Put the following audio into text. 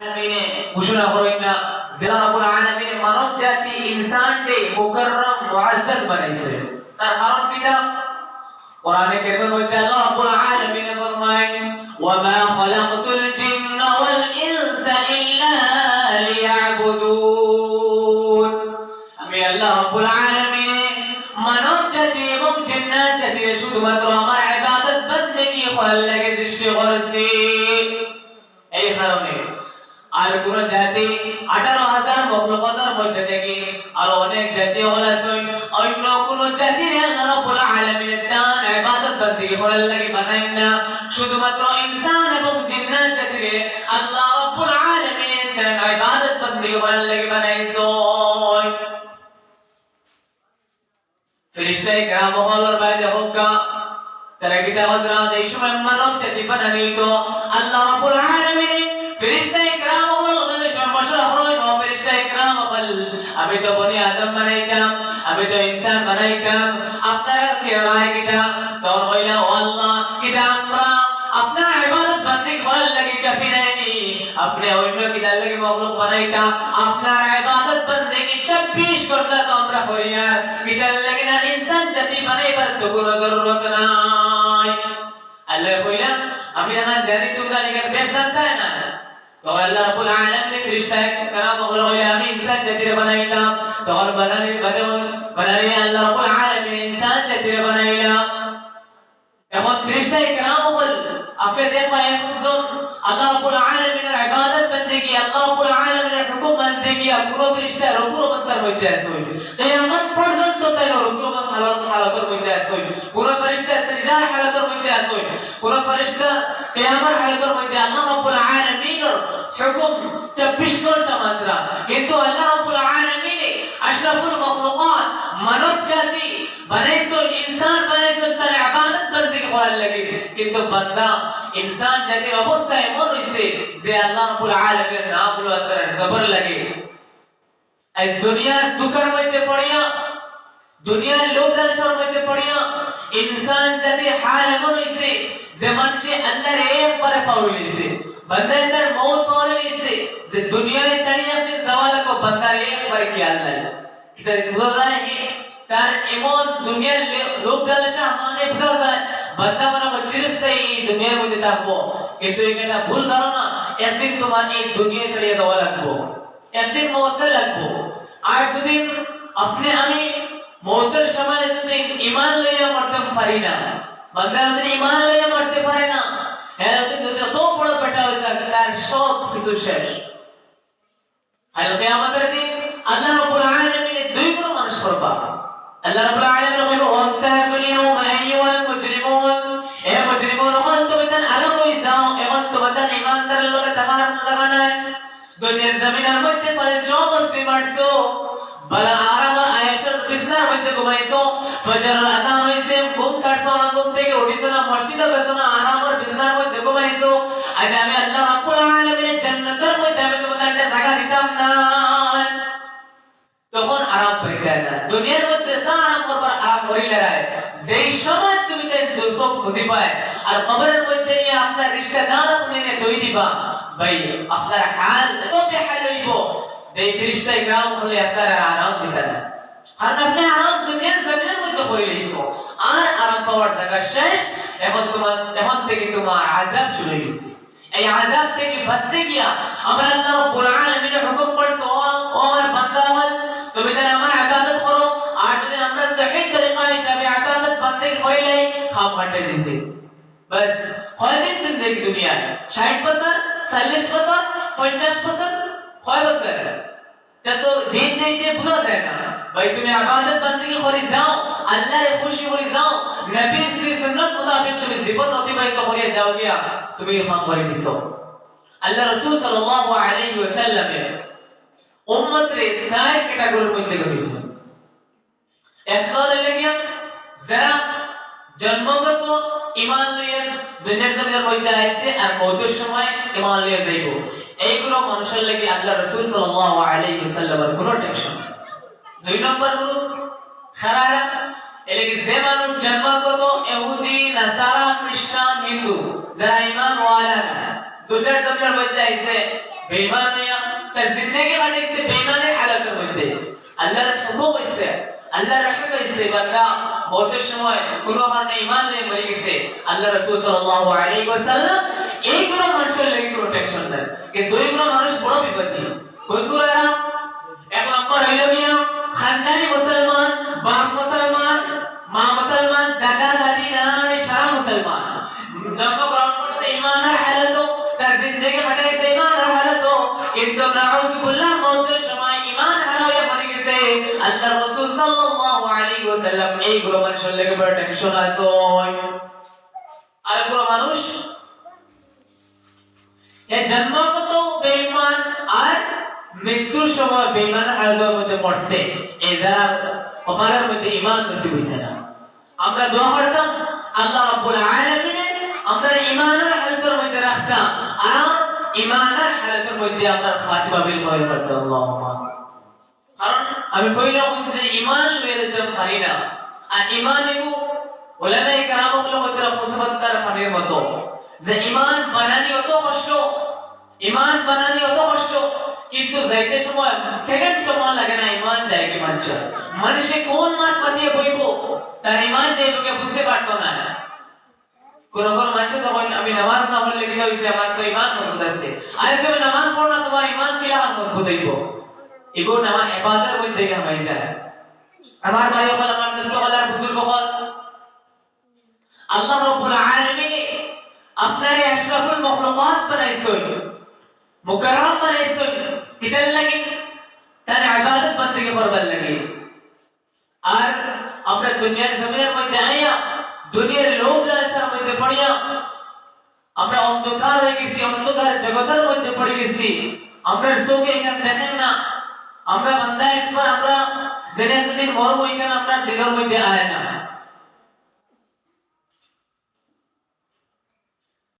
আলামিনে ঘোষণা করেন না যে রব্বুল আলামিনে মানব জাতি ইনসানকে মুকাররম মুআজ্জাজ বানাইছে তার কারণ কিটা কোরআনে কারীমের মধ্যে আল্লাহ রাব্বুল আলামিন ফরমায় ওয়া মা খালাকতুল জিন্না ওয়াল ইনসা ইল্লা লিয়াবুদুন আমি আল্লাহ রাব্বুল আলামিন মানব জাতি এবং জিন্নাত জাতি শুধুমাত্র আমার ইবাদত বন্দেগী করার লাগে সৃষ্টি করেছি এই কারণে আর কোন জাতি আঠারো হাজার মখলুকতার মধ্যে থেকে আর অনেক জাতি হল অন্য কোন জাতির আল্লাহ পুরো আলামিনের দান, ইবাদত বন্দেগী করার লাগি বানাইন না। শুধুমাত্র ইনসান এবং জিন্নাত জাতিরে আল্লাহ রাব্বুল আলামিন দান, ইবাদত বন্দেগী করার লাগি বানাইছো ফেরেশতাই গ্রাম হলর বাইরে হক্কা। তারা গিতা হযরত এই সময় মানব জাতি বানাইতো আল্লাহ রাব্বুল আলামিন ফেরেশতাই গ্রাম আমি তো বনি আদম বানাইতাম, আমি তো ইনসান বানাইতাম, আপনারা কি রায় কিতা? তখন হইলা ও আল্লাহ, কিতা আমরা আপনার ইবাদত বন্দি করার লাগি কাফি নাইনি। আপনি অন্য কিতার লাগি মখলুক বানাইতা। আপনার ইবাদত বন্দেগি 26 ঘণ্টা তো আমরা করিয়া কিতার লাগি না ইনসান জাতি বানাইবার তো কোনো জরুরত নাই। আল্লাহ কইলা, আমি আমার জানি, তুমি তালিকার বেসান তাই না? তখন আল্লাহ রাব্বুল আলামিন ফেরেশতায় کرام হলো হইলা আমি ইনসান জাতিরে বানাইলাম তখন বানানি বানানি আল্লাহ রাব্বুল আলামিন ইনসান জাতিরে বানাইলাম এখন ফেরেশতায়ে کرام বল আপনি দেখবা একজন আল্লাহ রাব্বুল আলামিনের ইবাদত বন্দেগি আল্লাহ রাব্বুল আলামিনের হুকুম মানতে গিয়া পুরো ফেরেশতা রুকুর অবস্থার মধ্যে আছে কিয়ামত পর্যন্ত তাই রুকুর হালত হালতের মধ্যে আছে পুরো ফেরেশতা সিজদার হালতের মধ্যে আছে পুরো ফেরেশতা কিয়ামত হালতের মধ্যে আল্লাহ রাব্বুল আলামিনের হুকুম 24 ঘণ্টা মাত্র কিন্তু আল্লাহ রাব্বুল আলামিন আশরাফুল মাখলুকাত মানব জাতি বানাইছো ইনসান বানাইছো তার ইবাদত বন্দি করার লাগি কিন্তু বান্দা ইনসান জাতির অবস্থা এমন হইছে যে আল্লাহ রাব্বুল আলামিনের নামগুলো তার জবর লাগে আজ দুনিয়ার দুকার মধ্যে পড়িয়া দুনিয়ার লোক লালসার মধ্যে পড়িয়া ইনসান জাতির হাল এমন হইছে যে মানুষে আল্লাহর একবারে পাওয়া লইছে বান্দা তার মৌত পাওয়া লইছে যে দুনিয়ায় সারিয়া আপনি জাওয়ালা কো বান্দার একবারে কি আল্লাহ এটা বুঝা যায় কি তার এমন দুনিয়ার লোক লালসা মানে বুঝা যায় বান্দা মনে করে চিরস্থায়ী এই দুনিয়ার মধ্যে থাকব কিন্তু এখানে ভুল ধারণা একদিন তোমার এই দুনিয়ায় সারিয়া দেওয়া লাগবো একদিন মরতে লাগবো আর যদি আপনি আমি মৌতের সময় যদি ইমান লইয়া মরতে পারি না বান্দা যদি ইমান লইয়া মরতে পারে না হ্যাঁ যদি যত বড় বেটা হয়েছে তার সব কিছু শেষ। আমাদের দিন আল্লাহ রাব্বুল আলামিন দুই গুণ মানুষ করবা। আল্লাহ রাব্বুল আলামিন কইব ওয়ান্তাজুল ইয়াউমা আইয়ুহাল মুজরিমুন। এ মুজরিমুন মান তোমাদের আলো যাও এবং তোমাদের ইমানদারের লগে তামার লাগানায় দুনিয়ার জমিনের মধ্যে সালে চৌবস্তি মারছো বলা আরাম আয়েশার বিছনার মধ্যে ঘুমাইছো। ফজর আজান হইছে, ঘুম ছাড়ছো না, ঘুম থেকে উঠিছো দুনিয়ার মধ্যে আরাম করবার আরাম করিলে রায় যেই সময় তুমি তাই সব বুঝি পায়, আর কবরের মধ্যে নিয়ে আপনার রিশতেদার আপনি দই দিবা ভাই, আপনার হাল এত বেহাল হইব এই ফিরিস্তায় গ্রাম হলে আপনার আরাম দিতে না। কারণ আপনি আরাম দুনিয়ার জমিনের মধ্যে হয়ে লইছো। আর আরাম পাওয়ার জায়গা শেষ, এখন তোমার এখন থেকে তোমার আজাব চলে গেছে। এই আজাব থেকে বাঁচতে গিয়া আমরা আল্লাহ রাব্বুল আলামিনের হুকুম করছ ও আমার বান্দা বন্দে হইলে খাম হাঁটে দিছে। বাস কয়দিন জিন্দগি দুনিয়ায়? ষাট বছর, চল্লিশ বছর, পঞ্চাশ বছর? কয় বছর? তা তো দিন দিতে বোঝা যায় না। ভাই, তুমি ইবাদত বন্দী করে যাও, আল্লাহর খুশি করে যাও, নবীর শ্রী সুন্নাত মোতাবেক তুমি জীবন অতিবাহিত করে যাও গিয়া তুমি খাম করে দিছো। আল্লাহ রাসূল সাল্লাল্লাহু আলাইহি ওয়াসাল্লাম উম্মত রে চার ক্যাটাগরির মধ্যে করেছেন একটা হলো গিয়া যারা জন্মগত ইমান লইয়া দুনিয়ার জমিনের মধ্যে আইছে আর মৌতের সময় ইমান লইয়া যাইব। এইগুলো মানুষের লাগি আল্লাহ রাসূল সাল্লাল্লাহু আলাইহি ওয়াসাল্লামের কোনো টেনশন দুই নম্বর গুরু, খারারা। এলাকি যে মানুষ জন্মগত ইহুদি, নাসারা, খ্রিস্টান, হিন্দু, যারা ইমান ওয়ালা না, দুনিয়ার জমিনের মধ্যে আইছে, বেঈমান হইয়া তার জিন্দেগি কাটাইছে বেঈমানের হালাতের মধ্যে। আল্লাহর হুকুম হইছে আল্লাহর রহমত হইছে বান্দা মৌতের সময় কোনো কারণে ঈমান নিয়ে মরে গেছে আল্লাহ রাসূল সাল্লাল্লাহু আলাইহি ওয়াসাল্লাম এই গুলো মানুষের লাগি কোনো টেনশন দেন কিন্তু দুই মানুষ বড় বিপত্তি কোনগুলো এরা এক নম্বর হইল মিয়া, খানদানি মুসলমান, বাপ মুসলমান, মা মুসলমান, দাদা, দাদি, নানা, সারা মুসলমান। জন্মগ্রহণ করছে ইমানের হালাতো তার জিন্দগি কাটাইছে ইমানের হালাতো কিন্তু নাউজুবিল্লাহ মৌতের সময় ইমান হারাইয়া মরে গেছে আল্লাহ রাসূল সাল্লাল্লাহু আলাইহি ওয়াসাল্লাম এই গুলো মানুষের লেগে টেনশন আছে আরগুলো মানুষ এ জন্মগত বেঈমান, আর মৃত্যুর সময় বেঈমান হালাতের মধ্যে পড়ছে। এই কপালের মধ্যে ঈমান নসিব হইছে না। আমরা দোয়া করতাম, আল্লাহ রাব্বুল আলামিন আমরা ঈমানের হালাতের মধ্যে রাখতাম, আর ঈমানের হালাতের মধ্যে আমরা খাতিমা বিল হয়ে করতাম। আল্লাহুম্মা কারণ আমি কইলা বুঝছি যে লইয়া যেতে পারি আর ঈমান এগু ওলামায়ে কেরাম হলো মুসলমানদের ফানির মতো। যে ঈমান বানানি অত কষ্ট, ঈমান বানানি অত কষ্ট, কিন্তু যাইতে সময় সেকেন্ড সময় লাগে না ঈমান যায় কি মানুষের মানুষে কোন মাত পাতিয়ে বইব, তার ঈমান যে লোকে বুঝতে পারতো না। কোন কোন মানুষ তখন আমি নামাজ না পড়লে কি হইছে? আমার তো ঈমান মজবুত আছে। আরে তুমি নামাজ পড়ো না, তোমার ঈমান কি আমার মজবুত হইব। এগুলো নামা এবাদার মধ্যে কামাই যায় আমার ভাই হল আমার মুসলমানদের বুজুর্গ হল আল্লাহ রব্বুল আলামিন আপনারে আশরাফুল মখলুকাত বানাইছেন মুকাররম বানাইছেন কিতার লাগে তার ইবাদত বندگی করবার লাগে আর আমরা দুনিয়ার জমিনের মধ্যে আইয়া দুনিয়ার লোভ লালসার মধ্যে পড়িয়া আমরা অন্ধকার হয়ে গেছি অন্ধকার জগতের মধ্যে পড়ে গেছি আমরা চোখে এখানে দেখেন না আমরা বান্দা একবার আমরা জেনে মরবো এখানে আপনার দিলের মধ্যে আয় না।